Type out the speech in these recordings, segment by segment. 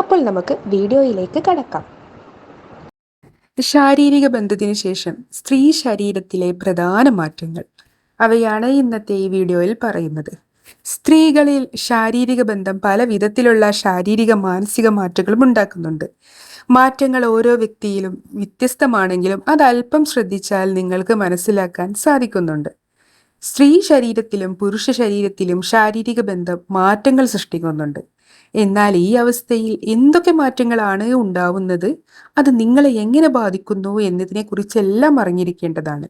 അപ്പോൾ നമുക്ക് വീഡിയോയിലേക്ക് കടക്കാം. ശാരീരിക ബന്ധത്തിന് ശേഷം സ്ത്രീ ശരീരത്തിലെ പ്രധാന മാറ്റങ്ങൾ. അവയാണ് ഇന്നത്തെ ഈ വീഡിയോയിൽ പറയുന്നത്. സ്ത്രീകളിൽ ശാരീരിക ബന്ധം പല വിധത്തിലുള്ള ശാരീരിക മാനസിക മാറ്റങ്ങളും ഉണ്ടാക്കുന്നുണ്ട്. മാറ്റങ്ങൾ ഓരോ വ്യക്തിയിലും വ്യത്യസ്തമാണെങ്കിലും അത് അല്പം ശ്രദ്ധിച്ചാൽ നിങ്ങൾക്ക് മനസ്സിലാക്കാൻ സാധിക്കുന്നുണ്ട്. സ്ത്രീ ശരീരത്തിലും പുരുഷ ശരീരത്തിലും ശാരീരിക ബന്ധം മാറ്റങ്ങൾ സൃഷ്ടിക്കുന്നുണ്ട്. എന്നാൽ ഈ അവസ്ഥയിൽ എന്തൊക്കെ മാറ്റങ്ങളാണ് ഉണ്ടാവുന്നത്? അത് നിങ്ങളെ എങ്ങനെ ബാധിക്കുന്നു എന്നതിനെക്കുറിച്ചെല്ലാം അറിഞ്ഞിരിക്കേണ്ടതാണ്.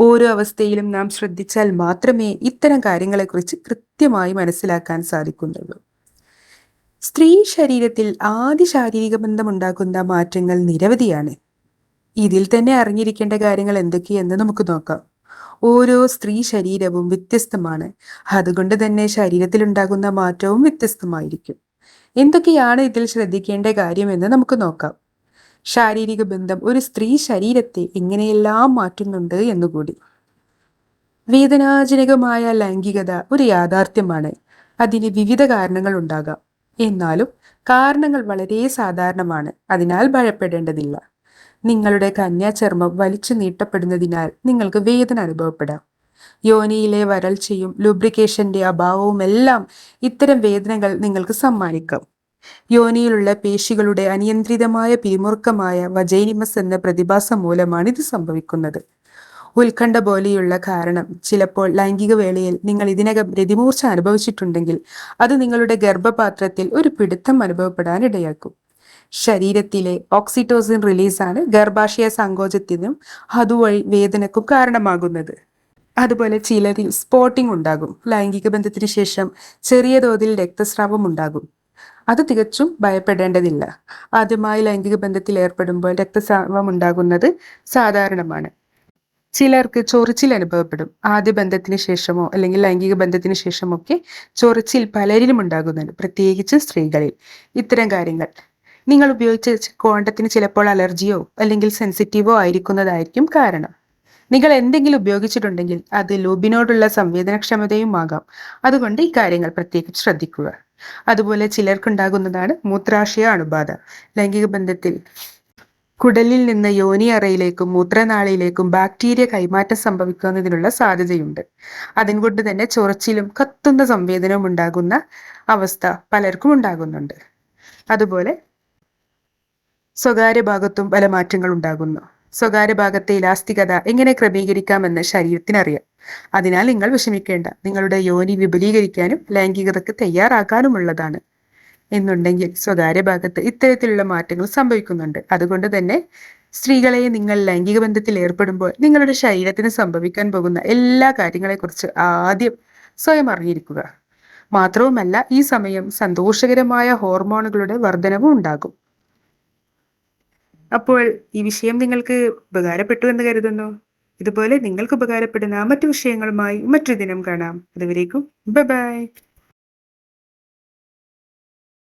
ഓരോ അവസ്ഥയിലും നാം ശ്രദ്ധിച്ചാൽ മാത്രമേ ഇത്തരം കാര്യങ്ങളെക്കുറിച്ച് കൃത്യമായി മനസ്സിലാക്കാൻ സാധിക്കുന്നുള്ളൂ. സ്ത്രീ ശരീരത്തിൽ ആദ്യ ശാരീരിക ബന്ധം ഉണ്ടാക്കുന്ന മാറ്റങ്ങൾ നിരവധിയാണ്. ഇതിൽ തന്നെ അറിഞ്ഞിരിക്കേണ്ട കാര്യങ്ങൾ എന്തൊക്കെയെന്ന് നമുക്ക് നോക്കാം. ഓരോ സ്ത്രീ ശരീരവും വ്യത്യസ്തമാണ്. അതുകൊണ്ട് തന്നെ ശരീരത്തിലുണ്ടാകുന്ന മാറ്റവും വ്യത്യസ്തമായിരിക്കും. എന്തൊക്കെയാണ് ഇതിൽ ശ്രദ്ധിക്കേണ്ട കാര്യമെന്ന് നമുക്ക് നോക്കാം. ശാരീരിക ബന്ധം ഒരു സ്ത്രീ ശരീരത്തെ എങ്ങനെയെല്ലാം മാറ്റുന്നുണ്ട് എന്നുകൂടി. വേദനാജനകമായ ലൈംഗികത ഒരു യാഥാർത്ഥ്യമാണ്. അതിന് വിവിധ കാരണങ്ങൾ ഉണ്ടാകാം. എന്നാലും കാരണങ്ങൾ വളരെ സാധാരണമാണ്. അതിനാൽ ഭയപ്പെടേണ്ടതില്ല. നിങ്ങളുടെ കന്യാചർമ്മം വലിച്ചു നീട്ടപ്പെടുന്നതിനാൽ നിങ്ങൾക്ക് വേദന അനുഭവപ്പെടാം. യോനിയിലെ വരൾച്ചയും ലുബ്രിക്കേഷന്റെ അഭാവവുമെല്ലാം ഇത്തരം വേദനകൾ നിങ്ങൾക്ക് സമ്മാനിക്കാം. യോനിയിലുള്ള പേശികളുടെ അനിയന്ത്രിതമായ പിരിമുറുക്കമായ വജൈനിമസ് എന്ന പ്രതിഭാസം മൂലമാണ് ഇത് സംഭവിക്കുന്നത്. ഉത്കണ്ഠ പോലെയുള്ള കാരണം ചിലപ്പോൾ ലൈംഗിക വേളയിൽ നിങ്ങൾ ഇതിനകം രതിമൂർച്ച അനുഭവിച്ചിട്ടുണ്ടെങ്കിൽ അത് നിങ്ങളുടെ ഗർഭപാത്രത്തിൽ ഒരു പിടുത്തം അനുഭവപ്പെടാൻ ഇടയാക്കും ശരീരത്തിലെ ഓക്സിറ്റോസിൻ റിലീസാണ് ഗർഭാശയ സങ്കോചത്തിനും അതുവഴി വേദനക്കും കാരണമാകുന്നത്. അതുപോലെ ചിലരിൽ സ്പോട്ടിംഗ് ഉണ്ടാകും. ലൈംഗിക ബന്ധത്തിന് ശേഷം ചെറിയ തോതിൽ രക്തസ്രാവം ഉണ്ടാകും. അത് തികച്ചും ഭയപ്പെടേണ്ടതില്ല. ആദ്യമായി ലൈംഗിക ബന്ധത്തിൽ ഏർപ്പെടുമ്പോൾ രക്തസ്രാവം ഉണ്ടാകുന്നത് സാധാരണമാണ്. ചിലർക്ക് ചൊറിച്ചിൽ അനുഭവപ്പെടും. ആദ്യ ബന്ധത്തിന് ശേഷമോ അല്ലെങ്കിൽ ലൈംഗിക ബന്ധത്തിന് ശേഷമൊക്കെ ചൊറിച്ചിൽ പലരിലും ഉണ്ടാകുന്നുണ്ട് പ്രത്യേകിച്ച് സ്ത്രീകളിൽ. ഇത്തരം കാര്യങ്ങൾ. നിങ്ങൾ ഉപയോഗിച്ച കോണ്ടത്തിന് ചിലപ്പോൾ അലർജിയോ അല്ലെങ്കിൽ സെൻസിറ്റീവോ ആയിരിക്കുന്നതായിരിക്കും കാരണം. നിങ്ങൾ എന്തെങ്കിലും ഉപയോഗിച്ചിട്ടുണ്ടെങ്കിൽ അത് ലൂബിനോടുള്ള സംവേദനക്ഷമതയും ആകാം അതുകൊണ്ട് ഈ കാര്യങ്ങൾ പ്രത്യേകം ശ്രദ്ധിക്കുക. അതുപോലെ ചിലർക്കുണ്ടാകുന്നതാണ് മൂത്രാശയ അണുബാധ ലൈംഗിക ബന്ധത്തിൽ കുടലിൽ നിന്ന് യോനി അറയിലേക്കും മൂത്രനാളിയിലേക്കും ബാക്ടീരിയ കൈമാറ്റം സംഭവിക്കുന്നതിനുള്ള സാധ്യതയുണ്ട്. അതുകൊണ്ട് തന്നെ ചൊറച്ചിലും കത്തുന്ന സംവേദനവും ഉണ്ടാകുന്ന അവസ്ഥ പലർക്കും ഉണ്ടാകുന്നുണ്ട്. അതുപോലെ സ്വകാര്യ ഭാഗത്തും പല മാറ്റങ്ങൾ ഉണ്ടാകുന്നു. സ്വകാര്യ ഭാഗത്തെ ഇലാസ്തികത എങ്ങനെ ക്രമീകരിക്കാമെന്ന് ശരീരത്തിനറിയാം. അതിനാൽ നിങ്ങൾ വിഷമിക്കേണ്ട. നിങ്ങളുടെ യോനി വിപുലീകരിക്കാനും ലൈംഗികതയ്ക്ക് തയ്യാറാക്കാനുമുള്ളതാണ് എന്നുണ്ടെങ്കിൽ സ്വകാര്യ ഭാഗത്ത് ഇത്തരത്തിലുള്ള മാറ്റങ്ങൾ സംഭവിക്കുന്നുണ്ട്. അതുകൊണ്ട് തന്നെ സ്ത്രീകളെ നിങ്ങൾ ലൈംഗിക ബന്ധത്തിൽ ഏർപ്പെടുമ്പോൾ നിങ്ങളുടെ ശരീരത്തിന് സംഭവിക്കാൻ പോകുന്ന എല്ലാ കാര്യങ്ങളെക്കുറിച്ച് ആദ്യം സ്വയം അറിഞ്ഞിരിക്കുക. മാത്രവുമല്ല ഈ സമയം സന്തോഷകരമായ ഹോർമോണുകളുടെ വർധനവും ഉണ്ടാകും. അപ്പോൾ ഈ വിഷയം നിങ്ങൾക്ക് ഉപകാരപ്പെട്ടു എന്ന് കരുതുന്നു. ഇതുപോലെ നിങ്ങൾക്ക് ഉപകാരപ്പെടുന്ന മറ്റു വിഷയങ്ങളുമായി മറ്റൊരു ദിനം കാണാം. അതുവരേക്കും ബൈ